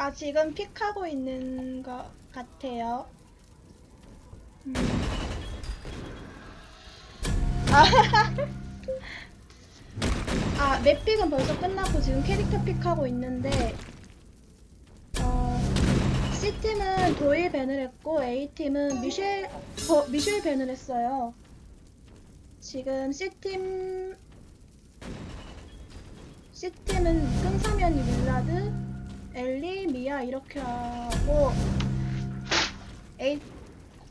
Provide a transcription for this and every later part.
아, 지금 픽하고 있는 것 같아요. 음. 아, 아, 맵픽은 벌써 끝났고 지금 캐릭터 픽하고 있는데, 어, C팀은 도일 밴을 했고, A팀은 미셸, 어, 미셸 밴을 했어요. 지금 C팀, C팀은 끈사면이 밀라드, 엘리, 미아 이렇게 하고, A,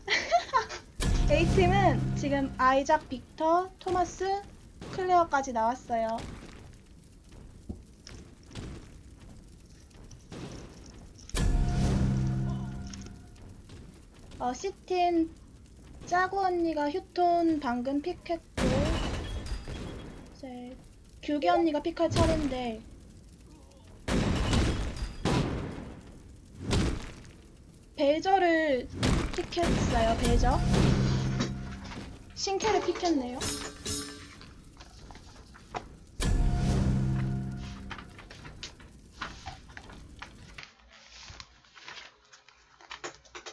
A팀은 지금 아이작, 빅터, 토마스, 클레어까지 나왔어요. 어, C팀 짜고 언니가 휴톤 방금 픽했고 이제 규기 언니가 픽할 차례인데 벨저를 픽했어요 벨저 신캐를 픽했네요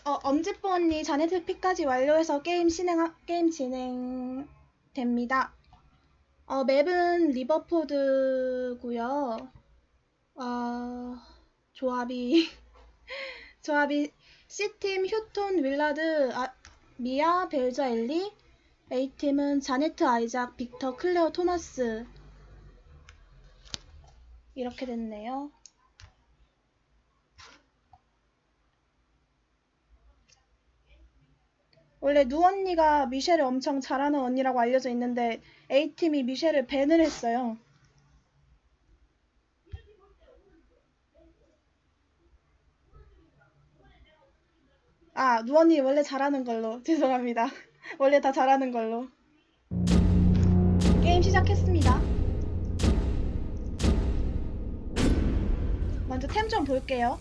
어, 엄지뽀 언니 자네트 픽까지 완료해서 게임 진행 게임 진행됩니다. 어, 맵은 리버포드고요. 어, 조합이 조합이 C팀 휴톤 윌라드 아, 미아 벨저 엘리 A팀은 자네트 아이작 빅터 클레어 토마스 이렇게 됐네요. 원래 누 언니가 미셸을 엄청 잘하는 언니라고 알려져 있는데 A팀이 미셸을 밴을 했어요. 아, 누 언니 원래 잘하는 걸로. 죄송합니다. 원래 다 잘하는 걸로. 게임 시작했습니다. 먼저 템 좀 볼게요.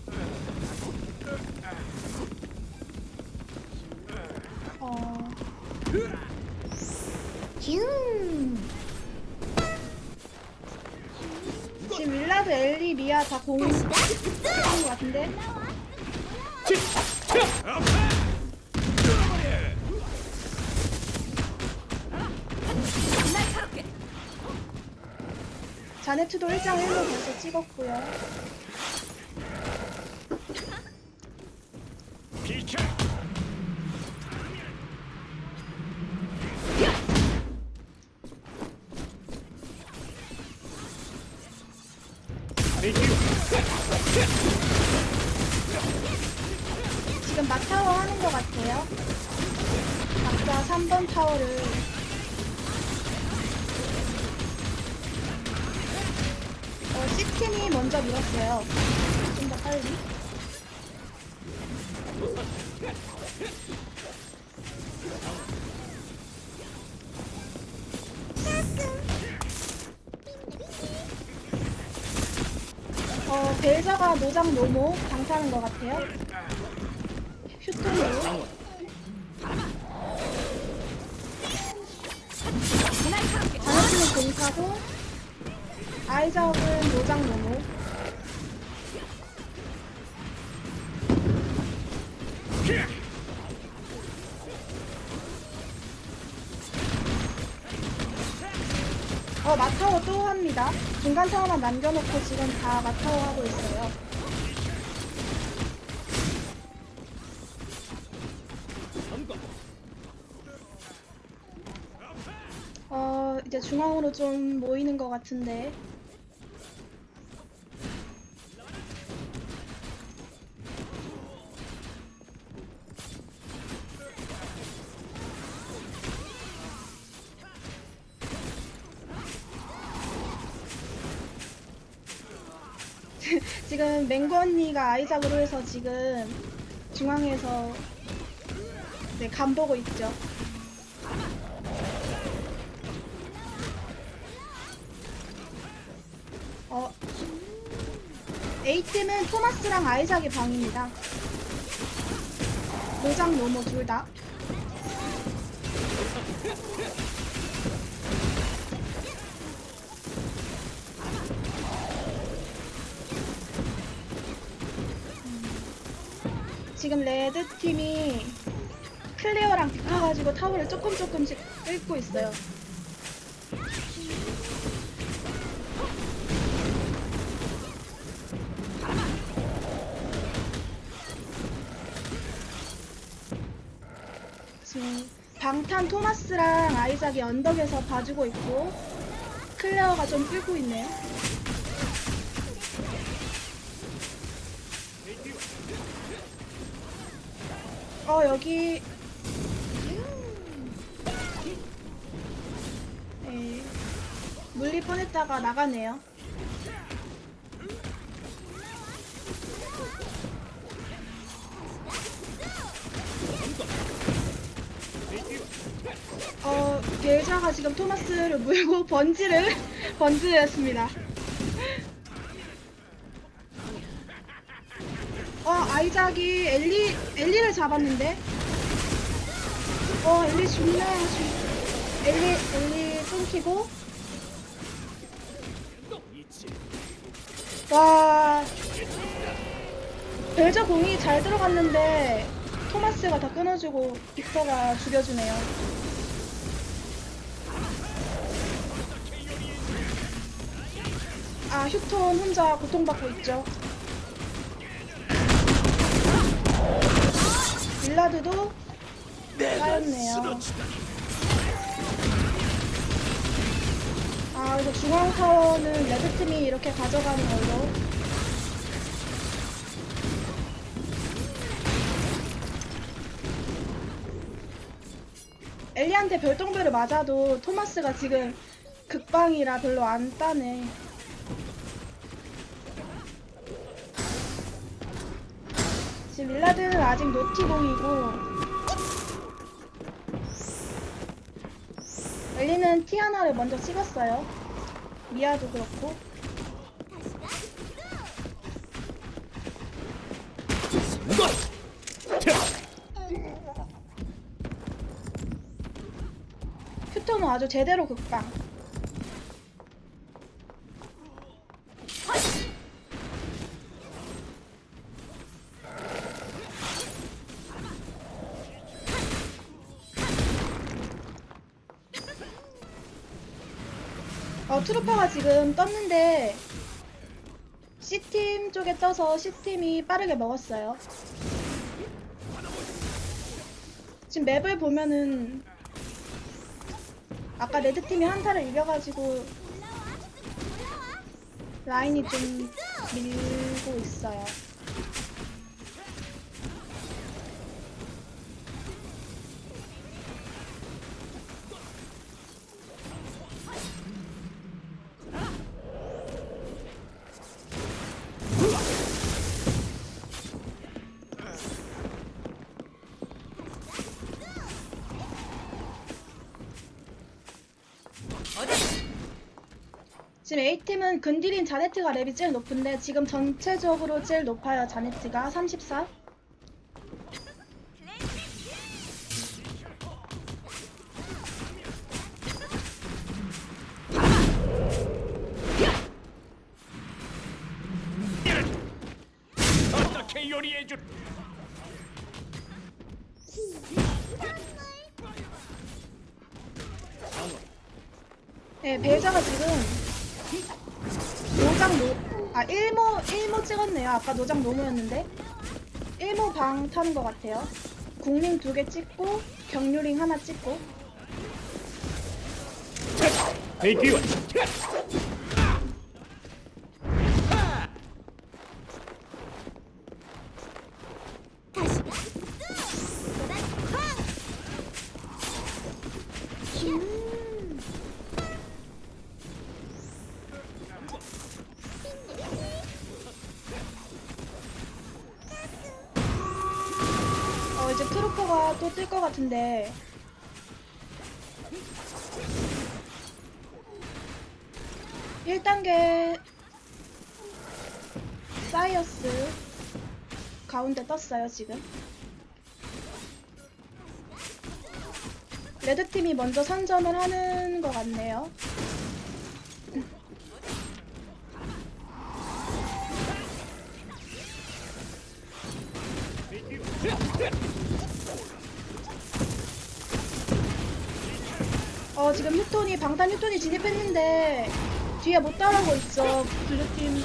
어... 지금 윌라드, 엘리, 미아 다 공, 하는 것 같은데? 자네트도 1장 1로 벌써 찍었고요. 3번 타워를 어, C팀이 먼저 밀었어요. 좀 더 빨리. 어, 벨저가 노장 노모 장타는 것 같아요. 휴톤으로. 자네트는 공사고 아이작은 노장 노모. 어, 마타워 또 합니다. 중간 타워만 남겨놓고 지금 다 마타워 하고 있어요. 어, 이제 중앙으로 좀 모이는 것 같은데. 지금 맹구 언니가 아이작으로 해서 지금 중앙에서 네, 간 보고 있죠. A팀은 토마스랑 아이작의 방입니다. 노장 노모 둘 다. 지금 레드 팀이 클리어랑 붙어가지고 타워를 조금 조금씩 긁고 있어요. 지금 방탄 토마스랑 아이작이 언덕에서 봐주고 있고 클레어가 좀 끌고 있네요. 어 여기 네, 물리 뻔했다가 나가네요. 벨자가 지금 토마스를 물고 번지를 번지했습니다. 어, 아이작이 엘리 엘리를 잡았는데. 어, 엘리 죽네. 죽- 엘리 엘리 끊기고. 와. 벨자 공이 잘 들어갔는데 토마스가 다 끊어주고 빅터가 죽여주네요. 아, 휴톤 혼자 고통받고 있죠. 빌라드도 까였네요. 아, 그래서 중앙 타워는 레드팀이 이렇게 가져가는 걸로. 엘리한테 별똥별을 맞아도 토마스가 지금 극방이라 별로 안 따네. 지금 윌라드는 아직 노티공이고 엘리는 티아나를 먼저 찍었어요. 미아도 그렇고 휴토는 아주 제대로 극방. 트루퍼가 지금 떴는데 C팀 쪽에 떠서 C팀이 빠르게 먹었어요. 지금 맵을 보면은 아까 레드팀이 한타를 이겨가지고 라인이 좀 밀고 있어요. 근딜인 자네트가 랩이 제일 높은데 지금 전체적으로 제일 높아요 자네트가 34 어떻게 요리해줄? 네, 벨자가 지금 아, 일모, 일모 찍었네요. 아까 노장 노무였는데. 일모 방 타는 것 같아요. 국민 두 개 찍고, 경유링 하나 찍고. 베이티 이제 트루퍼가 또 뜰 것 같은데. 일단계 사이어스 가운데 떴어요, 지금. 레드팀이 먼저 선점을 하는 것 같네요. 휴톤이 방탄 휴톤이 진입했는데 뒤에 못 따라오고 있죠 블루팀.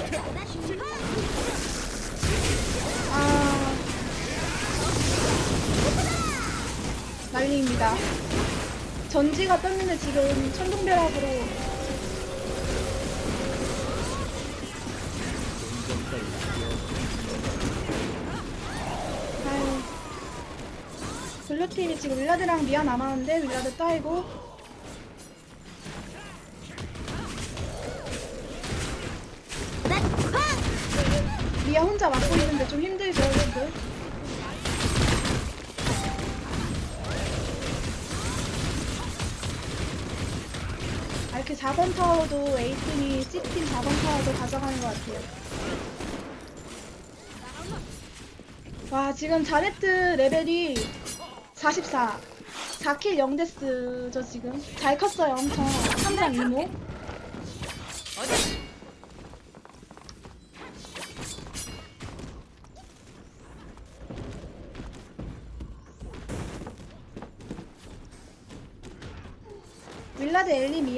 아. 난리입니다. 전지가 떴는데 지금 천둥벼락으로. 아유. 블루팀이 지금 윌라드랑 미아 남았는데 윌라드 따이고 미아 혼자 맡고 있는데 좀 힘들죠 윌라드 아, 이렇게 4번 타워도 A팀이 C팀 4번 타워도 가져가는 것 같아요. 와, 지금 자네트 레벨이 44. 4킬 0데스죠, 지금. 잘 컸어요, 엄청. 3장 이모. 윌라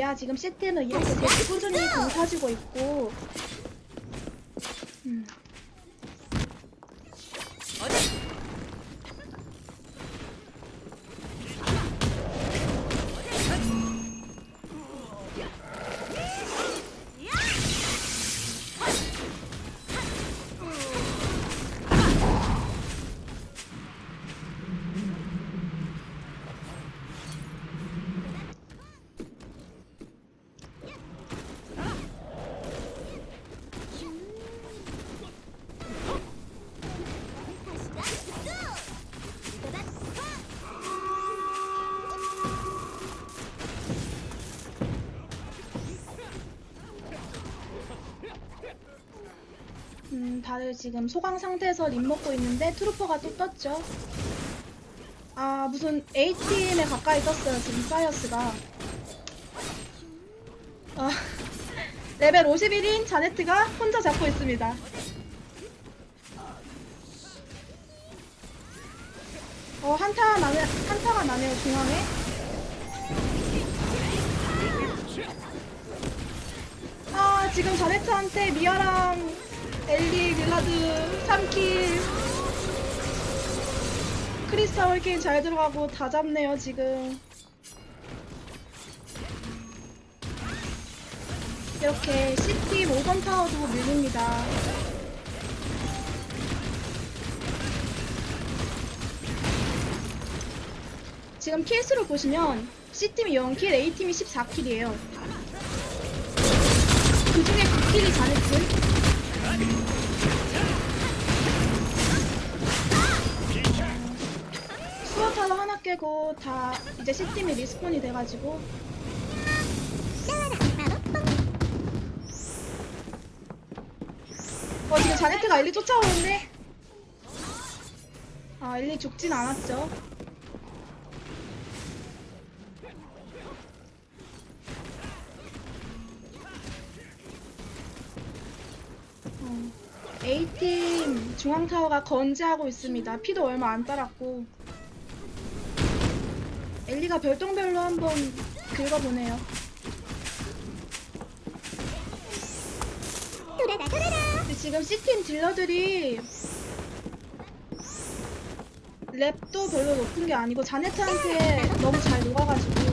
미아 지금 C팀은 이렇게 계속 꾸준히 공 타지고 있고 음. 지금 소강 상태에서 립 먹고 있는데 트루퍼가 또 떴죠. 아, 무슨 A팀에 가까이 떴어요, 지금 사이어스가. 아, 레벨 51인 자네트가 혼자 잡고 있습니다. 어, 한타 나네, 한타가 나네요, 중앙에. 아, 지금 자네트한테 미아랑 엘리, 윌라드 3킬. 크리스탈 홀게임 잘 들어가고 다 잡네요, 지금. 이렇게 C팀 5번 타워도 밀립니다. 지금 킬수를 보시면 C팀이 0킬, A팀이 14킬이에요. 그 중에 9킬이 자네트. 깨고 다 이제 C팀이 리스폰이 돼가지고. 어 지금 자네트가 엘리 쫓아오는데? 아 엘리 죽진 않았죠. 어, A팀 중앙타워가 건재하고 있습니다. 피도 얼마 안 따랐고 엘리가 별똥별로 한번 긁어보네요. 근데 지금 C팀 딜러들이 랩도 별로 높은 게 아니고 자네트한테 너무 잘 녹아가지고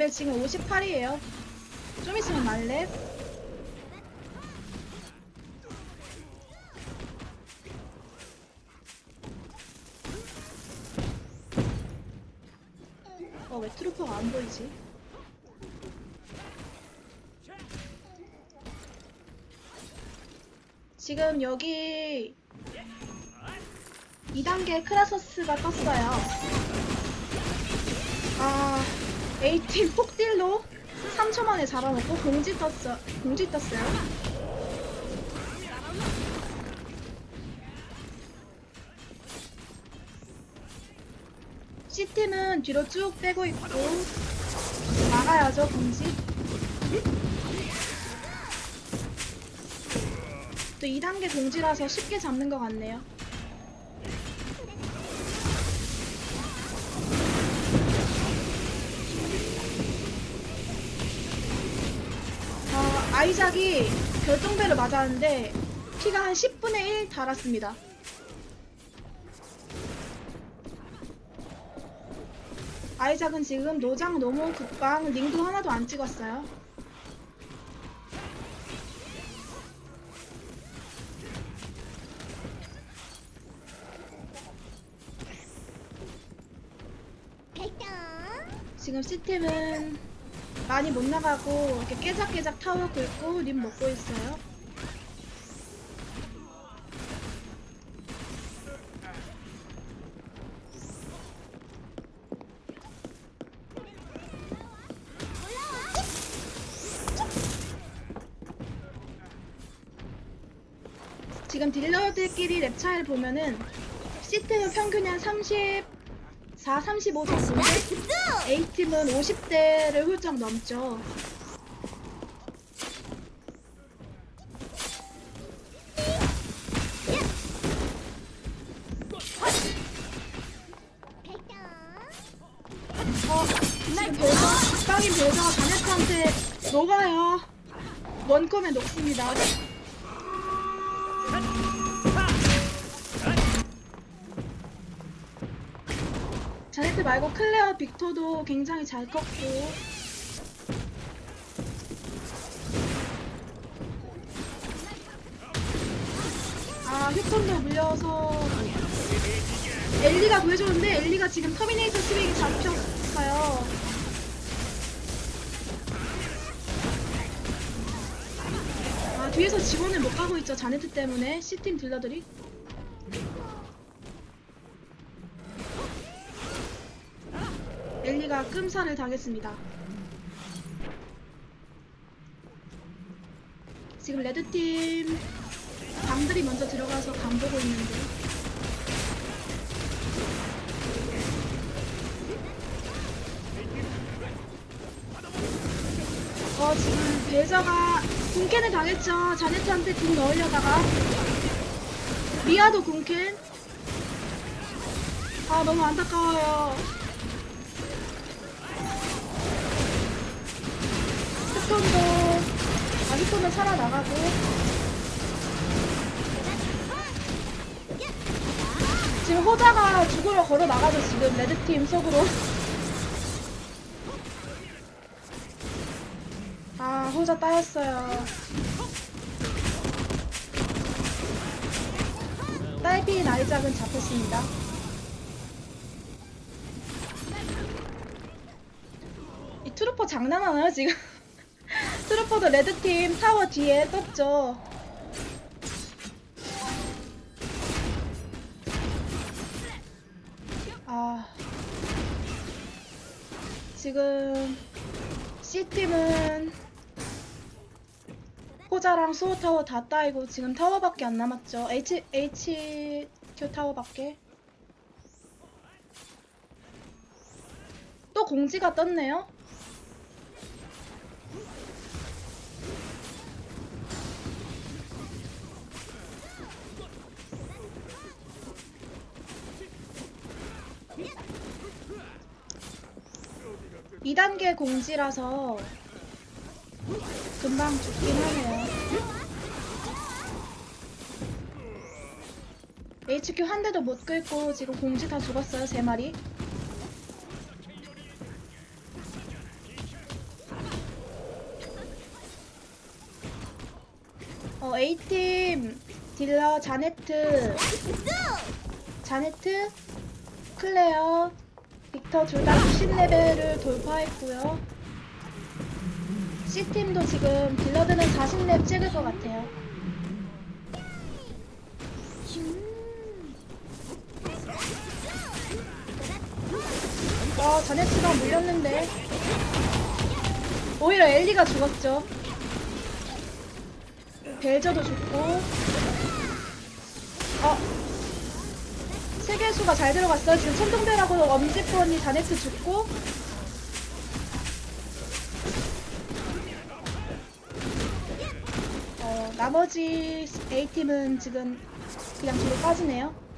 레벨 지금 58이에요 좀 있으면 말렙 어 왜 트루퍼가 안 보이지? 지금 여기 2단계 크라서스가 떴어요. 아, A팀 폭딜로 3초 만에 잡아먹고 공지 떴어, 공지 떴어요. C팀은 뒤로 쭉 빼고 있고 막아야죠 공지 또 2단계 공지라서 쉽게 잡는 것 같네요 아이작이 별똥배를 맞았는데 피가 한 10분의 1 달았습니다 아이작은 지금 노장 노모 국방 링도 하나도 안 찍었어요. 지금 C팀은 많이 못 나가고 이렇게 깨작깨작 타워 긁고 림 먹고 있어요. 지금 딜러들끼리 랩 차이를 보면은 C팀은 평균이 한 34, 35 정도인데 A팀은 50대를 훌쩍 넘죠. 어, 지금 별저, 빵인 별저가 자네트한테 녹아요. 원컴에 녹습니다. 말고 클레어 빅토도 굉장히 잘 컸고. 아 휴톤도 물려서. 엘리가 구해줬는데 엘리가 지금 터미네이터 스윙이 잡혔어요. 아 뒤에서 지원을 못 가고 있죠 자네트 때문에. C팀 딜러들이 끔살을 당했습니다. 지금 레드팀 방들이 먼저 들어가서 간 보고 있는데 어 지금 배저가 군캔을 당했죠. 자네트한테 궁 넣으려다가 미아도 군캔 아 너무 안타까워요. 아 휴톤은 살아나가고. 지금 호자가 죽으러 걸어 나가죠 지금 레드팀 속으로. 아 호자 따였어요. 딸피 나이작은 잡혔습니다. 이 트루퍼 장난하나요 지금 트루퍼도 레드팀 타워 뒤에 떴죠. 아. 지금 C팀은 호자랑 수호 타워 다 따이고 지금 타워밖에 안 남았죠. H, HQ 타워밖에. 또 공지가 떴네요. 이단계 공지라서 금방 죽긴 하네요. HQ 한 대도 못 끌고 지금 공지 다 죽었어요, 세 마리. 어, A팀 딜러 자네트, 자네트, 클레어, 둘다 60레벨을 돌파했고요. C팀도 지금 딜러드는 40렙 찍을 것 같아요. 어, 자네트가 물렸는데 오히려 엘리가 죽었죠. 벨저도 죽고 어 세계수가 잘 들어갔어요. 지금 천둥배라고 엄지권이 다네트 죽고 어, 나머지 A팀은 지금 그냥 뒤로 빠지네요.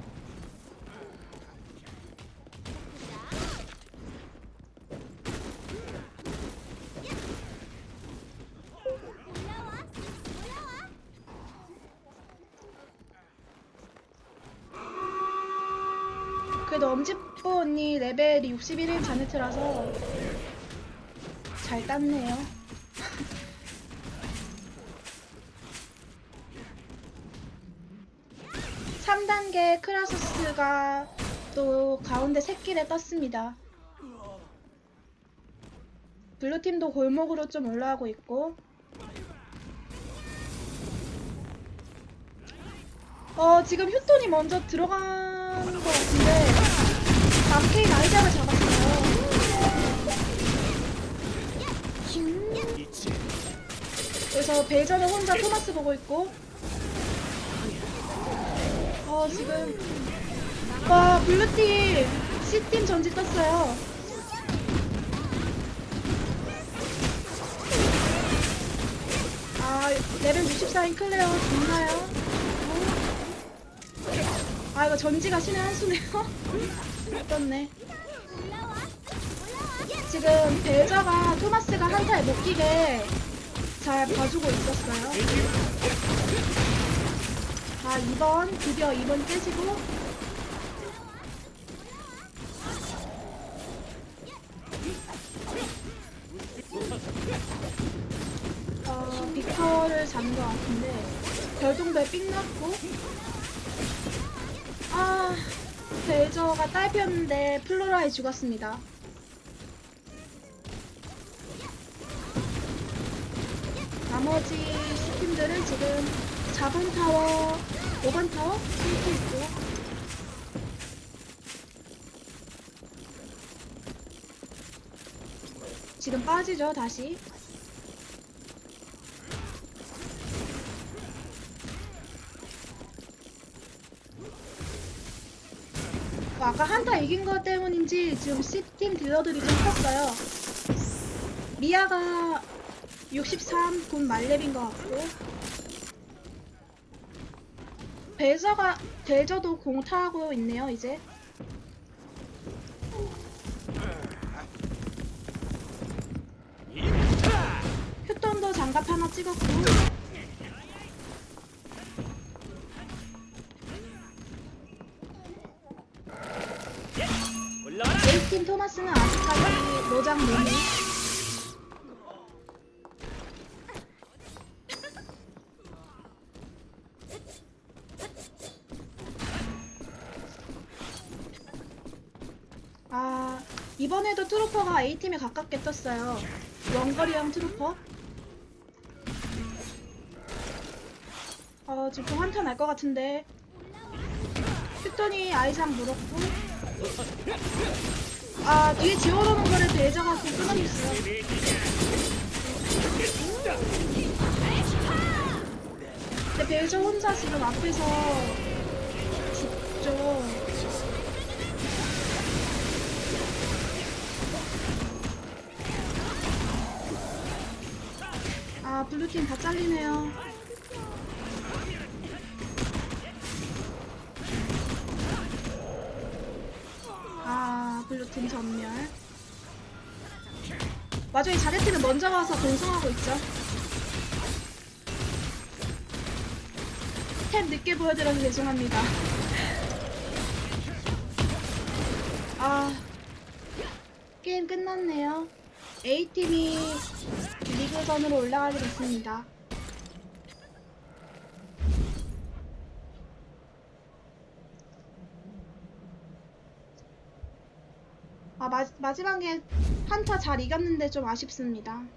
그래도 엄지뽀 언니 레벨이 61인 자네트라서 잘 땄네요. 삼단계 크라소스가 또 가운데 새길에 떴습니다. 블루팀도 골목으로 좀 올라가고 있고 어 지금 휴톤이 먼저 들어간 것 같은데 남케인 아이작을 잡았어요. 그래서 벨저는 혼자 토마스 보고 있고. 어 지금. 와 블루팀 C팀 전지 떴어요. 아 레벨 64인 클레어 좋나요? 아 이거 전지가 신의 한 수네요 떴네. 지금 벨저가 토마스가 한타에 못 끼게 잘 봐주고 있었어요. 자 2번 드디어 2번 깨지고. 어 빅터를 잡은 것 같은데 별동배 삥 났고. 아 벨저가 딸피였는데 플로라에 죽었습니다. 나머지 팀들은 지금 4번 타워, 5번 타워 스위트 있고. 지금 빠지죠 다시 아까 한타 이긴 것 때문인지 지금 C팀 딜러들이 좀 컸어요. 미아가 63, 곧 말렙인 것 같고. 벨저가 벨저도 공타하고 있네요 이제. 휴톤도 장갑 하나 찍었고 A팀 토마스는 아직까지 노장 몸이 아 이번에도 트루퍼가 A팀에 가깝게 떴어요. 원거리형 트루퍼? 어 지금 한타 날 것 같은데. 휴톤이 아이상 물었고 아 뒤에 지워놓은 대자가 그 끊어냈어요. 근데 벨저 혼자 지금 앞에서 죽죠. 아 블루팀 다 잘리네요 아 블루팀 전멸. 맞아 이 자네트는 먼저 와서 공성하고 있죠. 템 늦게 보여드려서 죄송합니다. 아 게임 끝났네요. A팀이 리그전으로 올라가게 됐습니다 마, 마지막에 한타 잘 이겼는데 좀 아쉽습니다.